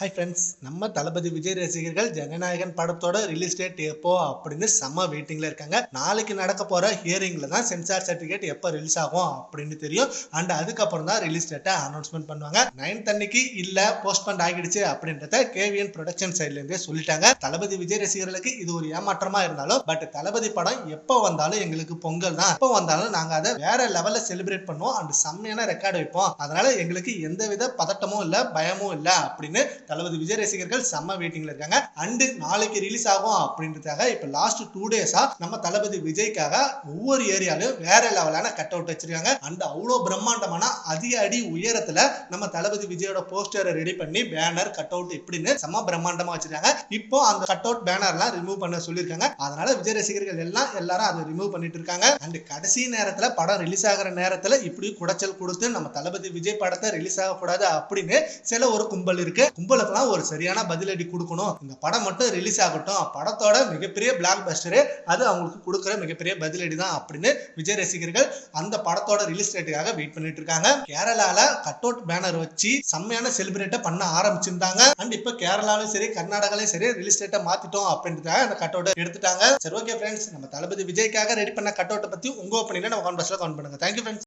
Hi friends நம்ம தளபதி விஜய் ரசிகர்கள் ஜனநாயகன் படத்தோட ரிலீஸ் டேட் எப்போ அப்படின்னு செம்ம வெயிட்டிங்ல இருக்காங்க. நாளைக்கு நடக்க போற ஹியரிங்ல தான் சென்சார் சர்டிஃபிகேட் எப்போ ரிலீஸ் ஆகும் அப்படின்னு தெரியும். அண்ட் அதுக்கப்புறம் தான் ரிலீஸ் டேட்டை அனௌன்ஸ்மெண்ட் பண்ணுவாங்க. நைன்த் அன்னைக்கு இல்ல போஸ்ட்பண்ட் ஆகிடுச்சு அப்படின்றத கேவிஎன் ப்ரொடக்ஷன் சைட்ல இருந்தே சொல்லிட்டாங்க. தளபதி விஜய் ரசிகர்களுக்கு இது ஒரு ஏமாற்றமா இருந்தாலும் பட் தளபதி படம் எப்போ வந்தாலும் எங்களுக்கு பொங்கல் தான். எப்போ வந்தாலும் நாங்க அதை வேற லெவல்ல செலிப்ரேட் பண்ணுவோம். அண்ட் செம்மையான ரெக்கார்டு வைப்போம். அதனால எங்களுக்கு எந்தவித பதட்டமும் இல்லை பயமும் இல்லை அப்படின்னு தளபதி விஜய் ரசிகர்கள் செம்ம வெயிட்டிங்ல இருக்காங்க. அண்டு நாளைக்கு ரிலீஸ் ஆகும் அப்படின்றதுக்காக இப்போ லாஸ்ட் டூ டேஸா நம்ம தளபதி விஜய்க்காக ஒவ்வொரு ஏரியாலையும் வேற லெவலான கட் அவுட் வச்சிருக்காங்க. அண்ட் அவ்வளோ பிரம்மாண்டமான அதிக அடி உயரத்துல நம்ம தளபதி விஜயோட போஸ்டரை ரெடி பண்ணி பேனர் கட் அவுட் இப்படின்னு செம்ம பிரம்மாண்டமா வச்சிருக்காங்க. இப்போ அந்த கட் அவுட் பேனர்லாம் ரிமூவ் பண்ண சொல்லியிருக்காங்க. அதனால விஜய் ரசிகர்கள் எல்லாம் எல்லாரும் அதை ரிமூவ் பண்ணிட்டு இருக்காங்க. அண்ட் கடைசி நேரத்துல படம் ரிலீஸ் ஆகிற நேரத்துல இப்படி குடைச்சல் கொடுத்து நம்ம தளபதி விஜய் படத்தை ரிலீஸ் ஆகக்கூடாது அப்படின்னு சில ஒரு கும்பல் இருக்கு. கும்பல் கும்பலுக்கெல்லாம் ஒரு சரியான பதிலடி கொடுக்கணும். இந்த படம் மட்டும் ரிலீஸ் ஆகட்டும். படத்தோட மிகப்பெரிய பிளாக் பஸ்டரு அது அவங்களுக்கு கொடுக்குற மிகப்பெரிய பதிலடி தான் அப்படின்னு விஜய் ரசிகர்கள் அந்த படத்தோட ரிலீஸ் டேட்டுக்காக வெயிட் பண்ணிட்டு இருக்காங்க. கேரளால கட் அவுட் பேனர் வச்சு செம்மையான செலிப்ரேட்டை பண்ண ஆரம்பிச்சிருந்தாங்க. அண்ட் இப்போ கேரளாலும் சரி கர்நாடகாலையும் சரி ரிலீஸ் டேட்டை மாத்திட்டோம் அப்படின்றதுக்காக அந்த கட் அவுட் எடுத்துட்டாங்க. சரி ஓகே ஃப்ரெண்ட்ஸ் நம்ம தளபதி விஜய்க்காக ரெடி பண்ண கட் அவுட்டை பத்தி உங்க ஒப்பீனியன் நம்ம கான்வர்ஸ்ல கவுண்ட் பண்ணுங்க. Thank you friends